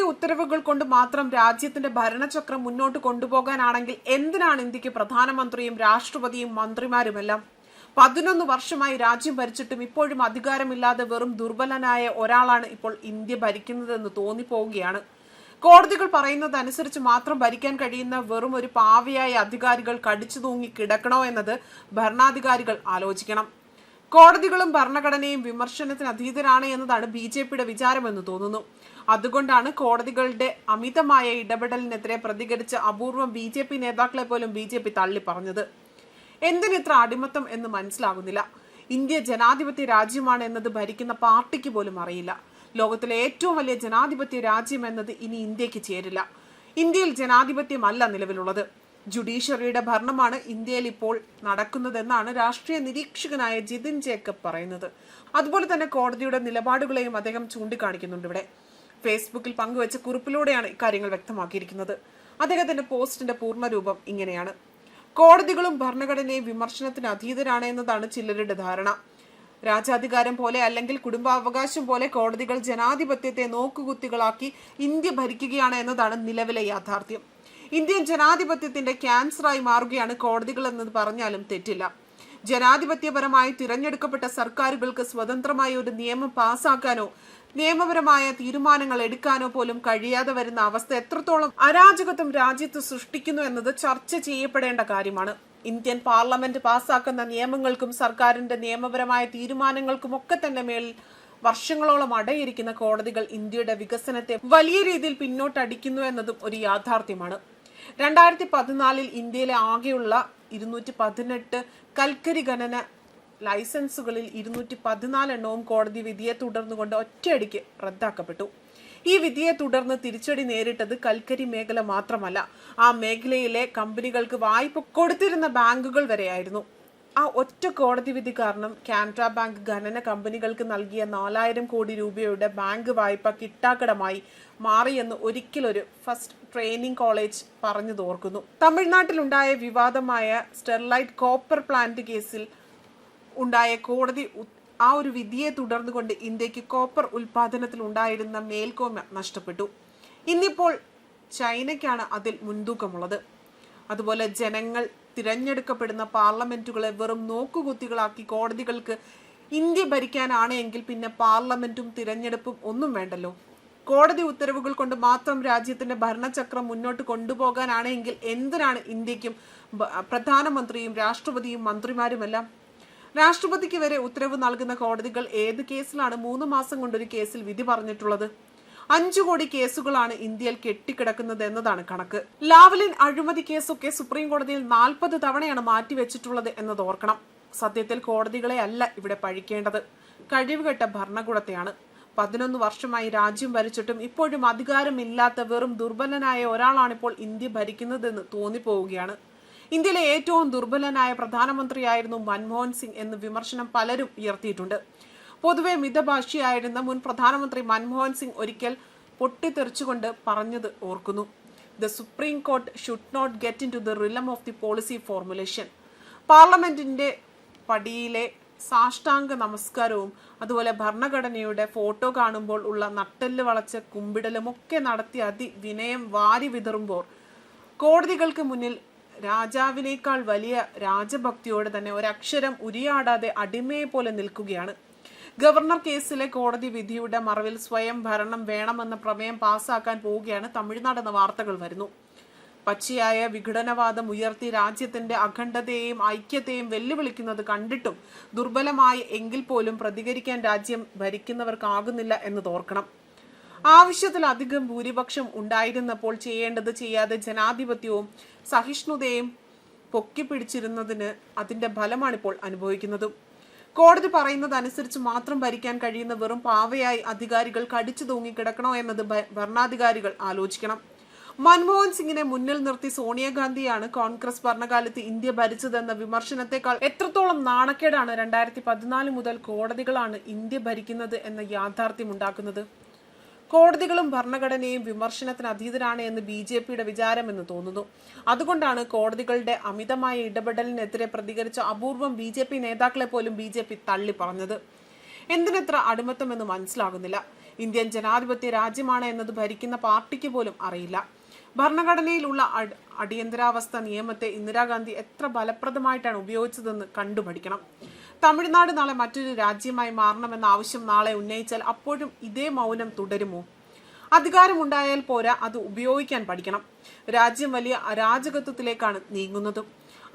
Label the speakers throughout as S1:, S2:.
S1: കോടതി ഉത്തരവുകൾ കൊണ്ട് മാത്രം രാജ്യത്തിന്റെ ഭരണചക്രം മുന്നോട്ട് കൊണ്ടുപോകാനാണെങ്കിൽ എന്തിനാണ് ഇന്ത്യയ്ക്ക് പ്രധാനമന്ത്രിയും രാഷ്ട്രപതിയും മന്ത്രിമാരുമെല്ലാം? പതിനൊന്ന് വർഷമായി രാജ്യം ഭരിച്ചിട്ടും ഇപ്പോഴും അധികാരമില്ലാതെ വെറും ദുർബലനായ ഒരാളാണ് ഇപ്പോൾ ഇന്ത്യ ഭരിക്കുന്നതെന്ന് തോന്നിപ്പോവുകയാണ്. കോടതികൾ പറയുന്നതനുസരിച്ച് മാത്രം ഭരിക്കാൻ കഴിയുന്ന വെറും ഒരു പാവയായ അധികാരികൾ കടിച്ചു തൂങ്ങി കിടക്കണോ എന്നത് ഭരണാധികാരികൾ ആലോചിക്കണം. കോടതികളും ഭരണഘടനയും വിമർശനത്തിന് അതീതരാണ് എന്നതാണ് ബി ജെ പിയുടെ വിചാരമെന്ന് തോന്നുന്നു. അതുകൊണ്ടാണ് കോടതികളുടെ അമിതമായ ഇടപെടലിനെതിരെ പ്രതികരിച്ച അപൂർവം ബി ജെ പി നേതാക്കളെ പോലും ബി ജെ പി തള്ളി പറഞ്ഞത്. എന്തിനിത്ര അടിമത്തം എന്ന് മനസ്സിലാകുന്നില്ല. ഇന്ത്യ ജനാധിപത്യ രാജ്യമാണ് എന്നത് ഭരിക്കുന്ന പാർട്ടിക്ക് പോലും അറിയില്ല. ലോകത്തിലെ ഏറ്റവും വലിയ ജനാധിപത്യ രാജ്യം എന്നത് ഇനി ഇന്ത്യയ്ക്ക് ചേരില്ല. ഇന്ത്യയിൽ ജനാധിപത്യമല്ല നിലവിലുള്ളത്. ജുഡീഷ്യറിയുടെ ഭരണമാണ് ഇന്ത്യയിൽ ഇപ്പോൾ നടക്കുന്നതെന്നാണ് രാഷ്ട്രീയ നിരീക്ഷകനായ ജിതിൻ ജേക്കബ് പറയുന്നത്. അതുപോലെ തന്നെ കോടതിയുടെ നിലപാടുകളെയും അദ്ദേഹം ചൂണ്ടിക്കാണിക്കുന്നുണ്ട് ഇവിടെ. ഫേസ്ബുക്കിൽ പങ്കുവച്ച കുറിപ്പിലൂടെയാണ് ഇക്കാര്യങ്ങൾ വ്യക്തമാക്കിയിരിക്കുന്നത്. അദ്ദേഹത്തിന്റെ പോസ്റ്റിന്റെ പൂർണരൂപം ഇങ്ങനെയാണ്. കോടതികളും ഭരണഘടനയും വിമർശനത്തിന് അതീതരാണ് എന്നതാണ് ചിലരുടെ ധാരണ. രാജാധികാരം പോലെ അല്ലെങ്കിൽ കുടുംബാവകാശം പോലെ കോടതികൾ ജനാധിപത്യത്തെ നോക്കുകുത്തികളാക്കി ഇന്ത്യ ഭരിക്കുകയാണ് എന്നതാണ് നിലവിലെ യാഥാർത്ഥ്യം. ഇന്ത്യൻ ജനാധിപത്യത്തിന്റെ ക്യാൻസറായി മാറുകയാണ് കോടതികൾ എന്നത് പറഞ്ഞാലും തെറ്റില്ല. ജനാധിപത്യപരമായി തിരഞ്ഞെടുക്കപ്പെട്ട സർക്കാരുകൾക്ക് സ്വതന്ത്രമായ ഒരു നിയമം പാസാക്കാനോ നിയമപരമായ തീരുമാനങ്ങൾ എടുക്കാനോ പോലും കഴിയാതെ വരുന്ന അവസ്ഥ എത്രത്തോളം അരാജകത്വം രാജ്യത്ത് സൃഷ്ടിക്കുന്നു എന്നത് ചർച്ച ചെയ്യപ്പെടേണ്ട കാര്യമാണ്. ഇന്ത്യൻ പാർലമെന്റ് പാസാക്കുന്ന നിയമങ്ങൾക്കും സർക്കാരിന്റെ നിയമപരമായ തീരുമാനങ്ങൾക്കും ഒക്കെ തന്നെ മേൽ വർഷങ്ങളോളം അടയിരിക്കുന്ന കോടതികൾ ഇന്ത്യയുടെ വികസനത്തെ വലിയ രീതിയിൽ പിന്നോട്ടടിക്കുന്നു എന്നതും ഒരു യാഥാർത്ഥ്യമാണ്. രണ്ടായിരത്തി പതിനാലിൽ ഇന്ത്യയിലെ ആകെയുള്ള ഇരുന്നൂറ്റി പതിനെട്ട് കൽക്കരി ഖനന ലൈസൻസുകളിൽ ഇരുന്നൂറ്റി പതിനാല് എണ്ണവും കോടതി വിധിയെ തുടർന്നുകൊണ്ട് ഒറ്റയടിക്ക് റദ്ദാക്കപ്പെട്ടു. ഈ വിധിയെ തുടർന്ന് തിരിച്ചടി നേരിട്ടത് കൽക്കരി മേഖല മാത്രമല്ല ആ മേഖലയിലെ കമ്പനികൾക്ക് വായ്പ കൊടുത്തിരുന്ന ബാങ്കുകൾ വരെയായിരുന്നു. ആ ഒറ്റ കോടതി വിധി കാരണം കാനറ ബാങ്ക് ഖനന കമ്പനികൾക്ക് നൽകിയ നാലായിരം കോടി രൂപയുടെ ബാങ്ക് വായ്പ കിട്ടാക്കടമായി മാറിയെന്ന് ഒരിക്കലൊരു ഫസ്റ്റ് ട്രെയിനിങ് കോളേജ് പറഞ്ഞു തോർക്കുന്നു തമിഴ്നാട്ടിലുണ്ടായ വിവാദമായ സ്റ്റെർലൈറ്റ് കോപ്പർ പ്ലാന്റ് കേസിൽ ഉണ്ടായ കോടതി ആ ഒരു വിധിയെ തുടർന്നുകൊണ്ട് ഇന്ത്യയ്ക്ക് കോപ്പർ ഉൽപാദനത്തിൽ ഉണ്ടായിരുന്ന മേൽക്കോമ നഷ്ടപ്പെട്ടു. ഇന്നിപ്പോൾ ചൈനയ്ക്കാണ് അതിൽ മുൻതൂക്കമുള്ളത്. അതുപോലെ ജനങ്ങൾ തിരഞ്ഞെടുക്കപ്പെടുന്ന പാർലമെന്റുകളെ വെറും നോക്കുകുത്തികളാക്കി കോടതികൾക്ക് ഇന്ത്യ ഭരിക്കാനാണ് എങ്കിൽ പിന്നെ പാർലമെന്റും തിരഞ്ഞെടുപ്പും ഒന്നും വേണ്ടല്ലോ. കോടതി ഉത്തരവുകൾ കൊണ്ട് മാത്രം രാജ്യത്തിന്റെ ഭരണചക്രം മുന്നോട്ട് കൊണ്ടുപോകാനാണെങ്കിൽ എന്തിനാണ് ഇന്ത്യക്കും പ്രധാനമന്ത്രിയും രാഷ്ട്രപതിയും മന്ത്രിമാരുമെല്ലാം? രാഷ്ട്രപതിക്ക് വരെ ഉത്തരവ് നൽകുന്ന കോടതികൾ ഏത് കേസിലാണ് മൂന്ന് മാസം കൊണ്ടൊരു കേസിൽ വിധി പറഞ്ഞിട്ടുള്ളത്? അഞ്ചു കോടി കേസുകളാണ് ഇന്ത്യയിൽ കെട്ടിക്കിടക്കുന്നത് എന്നതാണ് കണക്ക്. ലാവലിൻ അഴിമതി കേസൊക്കെ സുപ്രീം കോടതിയിൽ നാൽപ്പത് തവണയാണ് മാറ്റിവെച്ചിട്ടുള്ളത് എന്നത് ഓർക്കണം. സത്യത്തിൽ കോടതികളെ അല്ല ഇവിടെ പഴിക്കേണ്ടത്. കഴിവുകെട്ട ഭരണകൂടത്തെയാണ്. പതിനൊന്ന് വർഷമായി രാജ്യം ഭരിച്ചിട്ടും ഇപ്പോഴും അധികാരമില്ലാത്ത വെറും ദുർബലനായ ഒരാളാണിപ്പോൾ ഇന്ത്യ ഭരിക്കുന്നതെന്ന് തോന്നിപ്പോവുകയാണ്. ഇന്ത്യയിലെ ഏറ്റവും ദുർബലനായ പ്രധാനമന്ത്രിയായിരുന്നു മൻമോഹൻ സിംഗ് എന്ന് വിമർശനം പലരും ഉയർത്തിയിട്ടുണ്ട്. പൊതുവെ മിതഭാഷിയായിരുന്ന മുൻ പ്രധാനമന്ത്രി മൻമോഹൻ സിംഗ് ഒരിക്കൽ പൊട്ടിത്തെറിച്ചുകൊണ്ട് പറഞ്ഞത് ഓർക്കുന്നു. The supreme court should not get into the realm of the policy formulation. പാർലമെന്റിന്റെ പടിയിലെ സാഷ്ടാംഗ നമസ്കാരവും അതുപോലെ ഭരണഘടനയുടെ ഫോട്ടോ കാണുമ്പോൾ ഉള്ള നട്ടെല്ല് വളച്ച കുമ്പിടലും ഒക്കെ നടത്തി അതിവിനയം വാരി വിതറുമ്പോൾ കോടതികൾക്ക് മുന്നിൽ രാജാവിനേക്കാൾ വലിയ രാജഭക്തിയോടെ തന്നെ ഒരക്ഷരം ഉരിയാടാതെ അടിമയെ പോലെ നിൽക്കുകയാണ്. ഗവർണർ കേസിലെ കോടതി വിധിയുടെ മറവിൽ സ്വയം ഭരണം വേണമെന്ന പ്രമേയം പാസാക്കാൻ പോവുകയാണ് തമിഴ്നാട് എന്ന വാർത്തകൾ വരുന്നു. പച്ചയായ വിഘടനവാദം ഉയർത്തി രാജ്യത്തിന്റെ അഖണ്ഡതയെയും ഐക്യത്തെയും വെല്ലുവിളിക്കുന്നത് കണ്ടിട്ടും ദുർബലമായി എങ്കിൽ പോലും പ്രതികരിക്കാൻ രാജ്യം ഭരിക്കുന്നവർക്കാകുന്നില്ല എന്ന് തോർക്കണം ആവശ്യത്തിലധികം ഭൂരിപക്ഷം ഉണ്ടായിരുന്നപ്പോൾ ചെയ്യേണ്ടത് ചെയ്യാതെ ജനാധിപത്യവും സഹിഷ്ണുതയും പൊക്കിപ്പിടിച്ചിരുന്നതിന് അതിന്റെ ഫലമാണിപ്പോൾ അനുഭവിക്കുന്നതും. കോടതി പറയുന്നതനുസരിച്ച് മാത്രം ഭരിക്കാൻ കഴിയുന്ന വെറും പാവയായി അധികാരികൾ കടിച്ചു തൂങ്ങിക്കിടക്കണോ എന്നത് ഭരണാധികാരികൾ ആലോചിക്കണം. മൻമോഹൻ സിംഗിനെ മുന്നിൽ നിർത്തി സോണിയാഗാന്ധിയാണ് കോൺഗ്രസ് ഭരണകാലത്ത് ഇന്ത്യ ഭരിച്ചതെന്ന വിമർശനത്തെക്കാൾ എത്രത്തോളം നാണക്കേടാണ് രണ്ടായിരത്തി പതിനാല് മുതൽ കോടതികളാണ് ഇന്ത്യ ഭരിക്കുന്നത് എന്ന യാഥാർത്ഥ്യം ഉണ്ടാക്കുന്നത്. കോടതികളും ഭരണഘടനയും വിമർശനത്തിന് അതീതരാണ് എന്ന് ബി ജെ പിയുടെ വിചാരമെന്ന് തോന്നുന്നു. അതുകൊണ്ടാണ് കോടതികളുടെ അമിതമായ ഇടപെടലിനെതിരെ പ്രതികരിച്ച അപൂർവം ബി ജെ പി നേതാക്കളെ പോലും ബി ജെ പി തള്ളി പറഞ്ഞത് എന്തിനത്ര അടിമത്തം എന്ന് മനസ്സിലാകുന്നില്ല. ഇന്ത്യൻ ജനാധിപത്യ രാജ്യമാണ് എന്നത് ഭരിക്കുന്ന പാർട്ടിക്ക് പോലും അറിയില്ല. ഭരണഘടനയിലുള്ള അടിയന്തരാവസ്ഥ നിയമത്തെ ഇന്ദിരാഗാന്ധി എത്ര ഫലപ്രദമായിട്ടാണ് ഉപയോഗിച്ചതെന്ന് കണ്ടുപഠിക്കണം. തമിഴ്നാട് നാളെ മറ്റൊരു രാജ്യമായി മാറണമെന്ന ആവശ്യം നാളെ ഉന്നയിച്ചാൽ അപ്പോഴും ഇതേ മൗനം തുടരുമോ? അധികാരമുണ്ടായാൽ പോരാ അത് ഉപയോഗിക്കാൻ പഠിക്കണം. രാജ്യം വലിയ അരാജകത്വത്തിലേക്കാണ് നീങ്ങുന്നത്.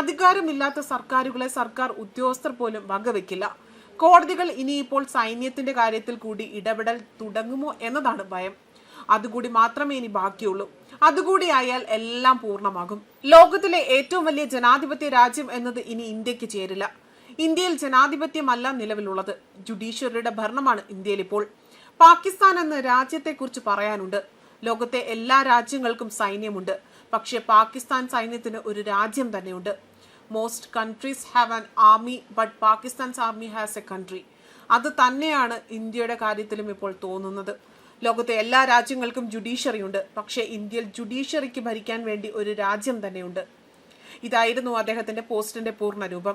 S1: അധികാരമില്ലാത്ത സർക്കാരുകളെ സർക്കാർ ഉദ്യോഗസ്ഥർ പോലും വകവെക്കില്ല. കോടതികൾ ഇനിയിപ്പോൾ സൈന്യത്തിന്റെ കാര്യത്തിൽ കൂടി ഇടപെടൽ തുടങ്ങുമോ എന്നതാണ് ഭയം. അതുകൂടി മാത്രമേ ഇനി ബാക്കിയുള്ളൂ. അതുകൂടി ആയാൽ എല്ലാം പൂർണമാകും. ലോകത്തിലെ ഏറ്റവും വലിയ ജനാധിപത്യ രാജ്യം എന്നത് ഇനി ഇന്ത്യയ്ക്ക് ചേരില്ല. ഇന്ത്യയിൽ ജനാധിപത്യമല്ല നിലവിലുള്ളത്. ജുഡീഷ്യറിയുടെ ഭരണമാണ് ഇന്ത്യയിൽ ഇപ്പോൾ. പാകിസ്ഥാൻ എന്ന രാജ്യത്തെക്കുറിച്ച് പറയാനുണ്ട്. ലോകത്തെ എല്ലാ രാജ്യങ്ങൾക്കും സൈന്യമുണ്ട്. പക്ഷേ പാകിസ്ഥാൻ സൈന്യത്തിന് ഒരു രാജ്യം തന്നെയുണ്ട്. Most countries have an army but Pakistan's army has a country അത് തന്നെയാണ് ഇന്ത്യയുടെ കാര്യത്തിലും ഇപ്പോൾ തോന്നുന്നത്. ലോകത്തെ എല്ലാ രാജ്യങ്ങൾക്കും ജുഡീഷ്യറി ഉണ്ട്. പക്ഷേ ഇന്ത്യയിൽ ജുഡീഷ്യറിക്ക് ഭരിക്കാൻ വേണ്ടി ഒരു രാജ്യം തന്നെയുണ്ട്. ഇതായിരുന്നു അദ്ദേഹത്തിന്റെ പോസ്റ്റിന്റെ പൂർണ രൂപം.